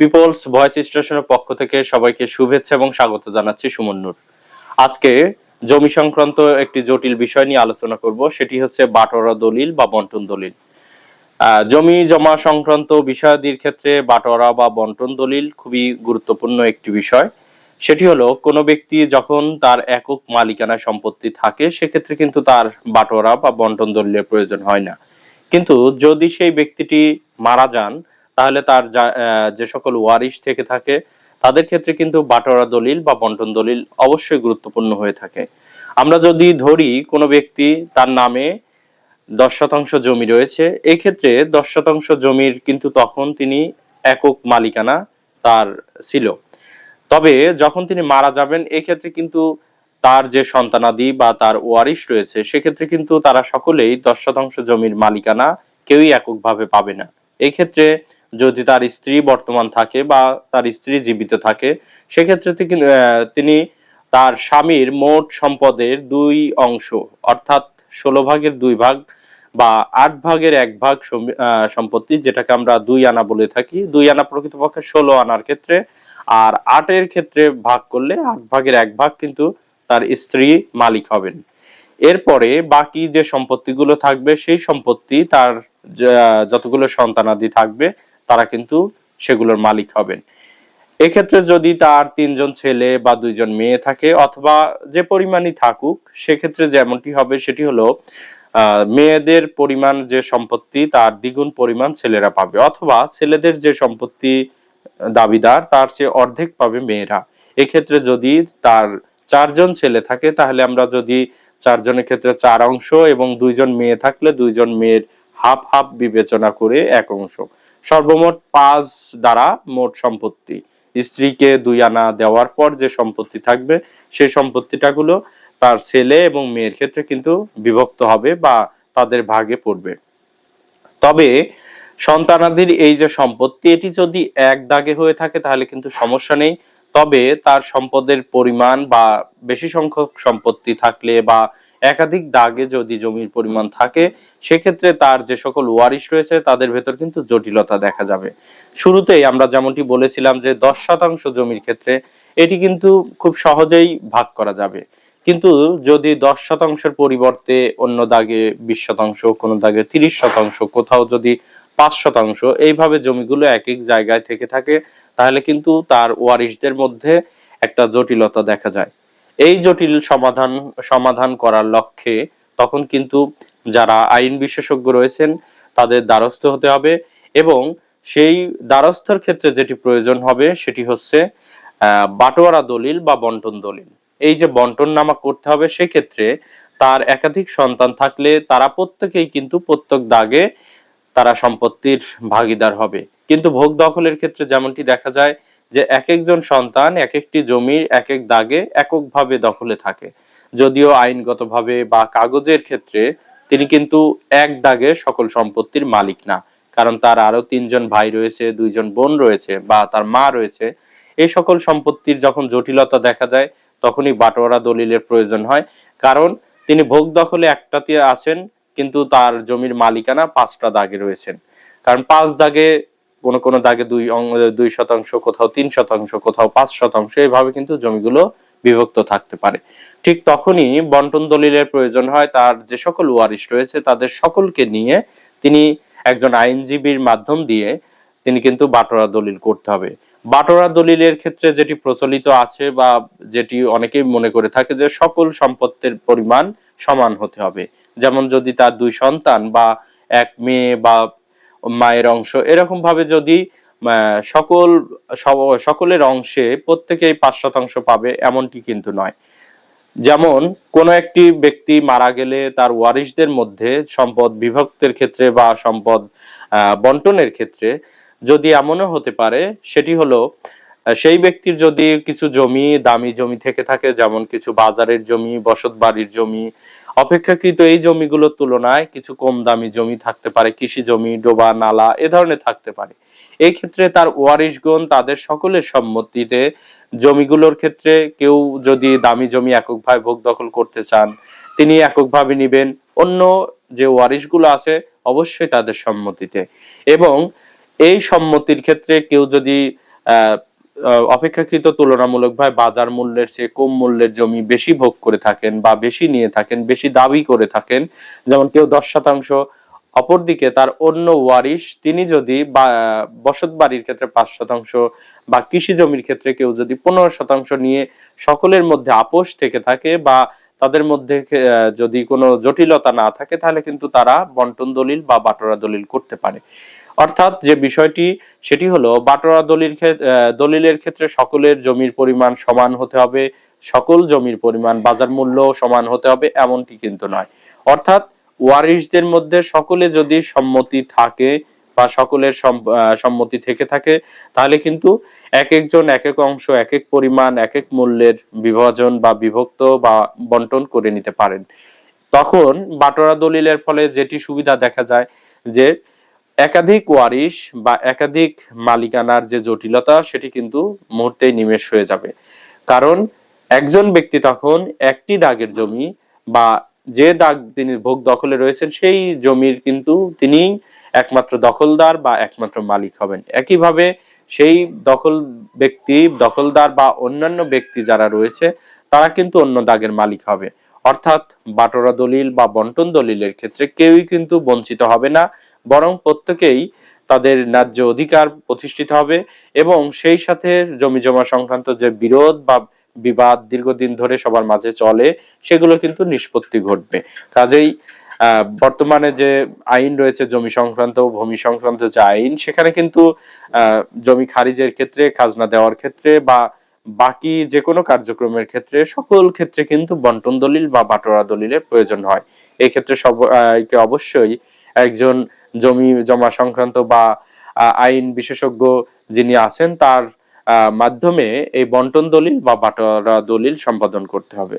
People's voice স্টেশনের পক্ষ থেকে সবাইকে শুভেচ্ছা এবং স্বাগত জানাচ্ছি সুমন নূর। আজকে জমি সংক্রান্ত একটি জটিল বিষয় নিয়ে আলোচনা করব, সেটি হচ্ছে বাটোয়ারা দলিল বা বন্টন দলিল। জমি জমা সংক্রান্ত বিষয়াদির ক্ষেত্রে বাটোয়ারা বা বন্টন দলিল খুবই গুরুত্বপূর্ণ একটি বিষয়। সেটি হলো, কোনো ব্যক্তি যখন তার একক মালিকানা সম্পত্তি থাকে, সেক্ষেত্রে কিন্তু তার বাটোয়ারা বা বন্টন দলিলের প্রয়োজন হয় না। কিন্তু যদি সেই ব্যক্তিটি মারা যান তাহলে তার যে সকল ওয়ারিশ থেকে থাকে, তাদের ক্ষেত্রে কিন্তু বাটোয়ারা দলিল বা বন্টন দলিল অবশ্যই গুরুত্বপূর্ণ হয়ে থাকে। আমরা যদি ধরি কোনো ব্যক্তি তার নামে দশ শতাংশ জমি রয়েছে এই ক্ষেত্রে দশ শতাংশ জমির কিন্তু তখন তিনি একক মালিকানা তার ছিল। তবে যখন তিনি মারা যাবেন, এক্ষেত্রে কিন্তু তার যে সন্তানাদি বা তার ওয়ারিশ রয়েছে, সেক্ষেত্রে কিন্তু তারা সকলেই দশ শতাংশ জমির মালিকানা কেউই এককভাবে পাবে না। এই ক্ষেত্রে যদি তার স্ত্রী বর্তমান থাকে বা তার স্ত্রী জীবিত থাকে, সেক্ষেত্রে তিনি তার স্বামীর মোট সম্পদের দুই অংশ, অর্থাৎ ষোলো ভাগের দুই ভাগ বা আট ভাগের এক ভাগ সম্পত্তি, যেটাকে আমরা দুই আনা বলে থাকি। দুই আনা প্রকৃতপক্ষে ষোলো আনার ক্ষেত্রে, আর আটের ক্ষেত্রে ভাগ করলে আট ভাগের এক ভাগ কিন্তু তার স্ত্রী মালিক হবেন। এরপরে বাকি যে সম্পত্তিগুলো থাকবে, সেই সম্পত্তি তার যতগুলো সন্তানাদি থাকবে তারা কিন্তু সেগুলোর মালিক হবেন। এক্ষেত্রে যদি তার তিনজন ছেলে বা দুইজন মেয়ে থাকে অথবা যে পরিমাণই থাকুক, সেক্ষেত্রে যেমনটি হবে সেটি হলো মেয়েদের পরিমাণ যে সম্পত্তি, তার দ্বিগুণ পরিমাণ ছেলেরা পাবে অথবা ছেলেদের যে সম্পত্তি দাবিদার, তার চেয়ে অর্ধেক পাবে মেয়েরা। এক্ষেত্রে যদি তার চারজন ছেলে থাকে, তাহলে আমরা যদি চারজনের ক্ষেত্রে চার অংশ এবং দুইজন মেয়ে থাকলে দুইজন মেয়ের হাফ হাফ বিবেচনা করে এক অংশ। সর্বমোট পাঁচ দ্বারা মোট সম্পত্তি। স্ত্রীকে দুই আনা দেওয়ার পর যে সম্পত্তি থাকবে, সেই সম্পত্তিটা গুলো তার ছেলে এবং মেয়ের ক্ষেত্রে কিন্তু বিভক্ত হবে বা তাদের ভাগে পড়বে। তবে সন্তানাদির এই যে সম্পত্তি, এটি যদি এক দাগে হয়ে থাকে তাহলে কিন্তু সমস্যা নেই। তবে তার সম্পদের পরিমাণ বা বেশি সংখ্যক সম্পত্তি থাকলে বা একাধিক দাগে যদি জমির পরিমাণ থাকে, সেক্ষেত্রে তার যে সকল ওয়ারিশ রয়েছে, তাদের ভেতর কিন্তু জটিলতা দেখা যাবে। শুরুতেই আমরা যেমনটি বলেছিলাম যে দশ শতাংশ জমির ক্ষেত্রে এটি কিন্তু খুব সহজেই ভাগ করা যাবে। কিন্তু যদি দশ শতাংশের পরিবর্তে অন্য দাগে বিশ শতাংশ, কোনো দাগে তিরিশ শতাংশ, কোথাও যদি পাঁচ শতাংশ, এইভাবে জমিগুলো এক এক জায়গায় থেকে থাকে, তাহলে কিন্তু তার ওয়ারিশদের মধ্যে একটা জটিলতা দেখা যায়। এই জটিল সমাধান সমাধান করার লক্ষ্যে তখন কিন্তু যারা আইন বিশেষজ্ঞ রয়েছেন, তাদের দ্বারস্থ হতে হবে এবং সেই দ্বারস্থর ক্ষেত্রে যেটি প্রয়োজন হবে সেটি হচ্ছে বাটোয়ারা দলিল বা বন্টন দলিল। এই যে বন্টন নামা করতে হবে সেক্ষেত্রে তার একাধিক সন্তান থাকলে তারা প্রত্যেকেই কিন্তু প্রত্যেক দাগে তারা সম্পত্তির ভাগিদার হবে। কিন্তু ভোগ দখলের ক্ষেত্রে যেমনটি দেখা যায় যে এক একজন সন্তান এক একটি জমির এক এক দাগে এককভাবে দখলে থাকে। যদিও আইনগতভাবে বা কাগজের ক্ষেত্রে তিনি কিন্তু এক দাগে সকল সম্পত্তির মালিক না। কারণ তার আরও তিনজন ভাই রয়েছে, দুইজন বোন রয়েছে বা তার মা রয়েছে। এই সকল সম্পত্তির যখন জটিলতা দেখা যায় তখনই বাটোয়ারা দলিলের প্রয়োজন হয়। কারণ তিনি ভোগ দখলে একটাতে আছেন, কিন্তু তার জমির মালিকানা পাঁচটা দাগে রয়েছেন। কারণ পাঁচ দাগে কোন কোন দাগে দুই দুই শতাংশ কোথাও, তিন শতাংশ কোথাও, পাঁচ শতাংশ, এইভাবে কিন্তু জমিগুলো বিভক্ত থাকতে পারে। ঠিক তখনই বন্টন দলিলের প্রয়োজন হয়, তার যে সকল ওয়ারিশ রয়েছে, তাদের সকলকে নিয়ে তিনি একজন আইনজীবীর মাধ্যম দিয়ে তিনি কিন্তু বাটোয়ারা দলিল করতে হবে। বাটোয়ারা দলিলের ক্ষেত্রে যেটি প্রচলিত আছে বা যেটি অনেকেই মনে করে থাকে যে সকল সম্পত্তির পরিমাণ সমান হতে হবে। যেমন যদি তার দুই সন্তান বা এক মেয়ে বা মায়ের অংশ। এরকম ভাবে যদি সকল সকলের অংশে প্রত্যেকেই পাঁচ শতাংশ পাবে, এমনটি কিন্তু নয়। যেমন, কোন একটি ব্যক্তি মারা গেলে তার ওয়ারিশদের মধ্যে সম্পদ বিভক্তের ক্ষেত্রে বা সম্পদ বন্টনের ক্ষেত্রে যদি এমনও হতে পারে, সেটি হলো সেই ব্যক্তির যদি কিছু জমি, দামি জমি থেকে থাকে, যেমন কিছু বাজারের জমি, বসত বাড়ির জমি অপেক্ষাকৃত এই জমিগুলোর তুলনায় কিছু কম দামি জমি থাকতে পারে, কৃষি জমি, ডোবা, নালা, এ ধরনের থাকতে পারে। এই ক্ষেত্রে তার ওয়ারিশগণ তাদের সকলের সম্মতিতে জমিগুলোর ক্ষেত্রে কেউ যদি দামি জমি এককভাবে ভোগ দখল করতে চান, তিনি এককভাবে নিবেন। অন্য যে ওয়ারিশগুলো আছে, অবশ্যই তাদের সম্মতিতে। এবং এই সম্মতির ক্ষেত্রে কেউ যদি অপেক্ষাকৃত তুলনামূলকভাবে বাজার মূল্যের চেয়ে কম মূল্যের জমি বেশি ভোগ করে থাকেন বা বেশি নিয়ে থাকেন, বেশি দাবি করে থাকেন। যেমন কেউ দশ শতাংশ, অপরদিকে তার অন্য ওয়ারিশ, তিনি যদি বসত বাড়ির ক্ষেত্রে পাঁচ শতাংশ বা কৃষি জমির ক্ষেত্রে কেউ যদি পনেরো শতাংশ নিয়ে সকলের মধ্যে আপোষ থেকে থাকে বা তাদের মধ্যে যদি কোনো জটিলতা না থাকে, তাহলে কিন্তু তারা বন্টন দলিল বা বাটোয়ারা দলিল করতে পারে। অর্থাৎ যে বিষয়টি, সেটি হলো বাটোয়ারা দলিল দলিলের ক্ষেত্রে সকলের জমির পরিমাণ সমান হতে হবে, সকল জমির পরিমাণ, বাজার মূল্য সমান হতে হবে, এমনটি কিন্তু নয়। অর্থাৎ ওয়ারিশদের মধ্যে সকলে যদি সম্মতি থাকে বা সকলের সম্মতি থেকে থাকে, তাহলে কিন্তু এক একজন এক এক অংশ এক এক পরিমাণ এক এক মূল্যের বিভাজন বা বিভক্ত বা বন্টন করে নিতে পারেন। তখন বাটোয়ারা দলিলের ফলে যেটি সুবিধা দেখা যায় যে একাধিক ওয়ারিশ বা একাধিক মালিকানার যে জটিলতা, সেটি কিন্তু মুহূর্তেই নিমেষ হয়ে যাবে। কারণ একজন ব্যক্তি তখন একটি দাগের জমি বা যে দাগ তিনি ভোগ দখলে রয়েছেন, সেই জমির কিন্তু তিনি একমাত্র দখলদার বা একমাত্র মালিক হবেন। একইভাবে সেই দখল ব্যক্তি, দখলদার বা অন্যান্য ব্যক্তি যারা রয়েছে, তারা কিন্তু অন্য দাগের মালিক হবে। অর্থাৎ বাটোরা দলিল বা বন্টন দলিলের ক্ষেত্রে কেউই কিন্তু বঞ্চিত হবে না। বরং প্রত্যেকেই তাদের ন্যায্য অধিকার প্রতিষ্ঠিত হবে এবং সেই সাথে জমি জমা সংক্রান্ত যে বিরোধ বা বিবাদ দীর্ঘদিন ধরে সবার মাঝে চলে সেগুলো কিন্তু নিষ্পত্তি ঘটবে। কাজেই বর্তমানে যে আইন রয়েছে জমি সংক্রান্ত ভূমি সংক্রান্ত যে আইন সেখানে কিন্তু জমি খারিজের ক্ষেত্রে খাজনা দেওয়ার ক্ষেত্রে বা বাকি যে কোনো কার্যক্রমের ক্ষেত্রে সকল ক্ষেত্রে কিন্তু বন্টন দলিল বা বাটোয়ারা দলিলের প্রয়োজন হয়। এই ক্ষেত্রে সব আহ, অবশ্যই একজন জমি, জমা সংক্রান্ত বা আইন বিশেষজ্ঞ যিনি আছেন, তার মাধ্যমে এই বন্টন দলিল বা বাটোয়ারা দলিল সম্পাদন করতে হবে।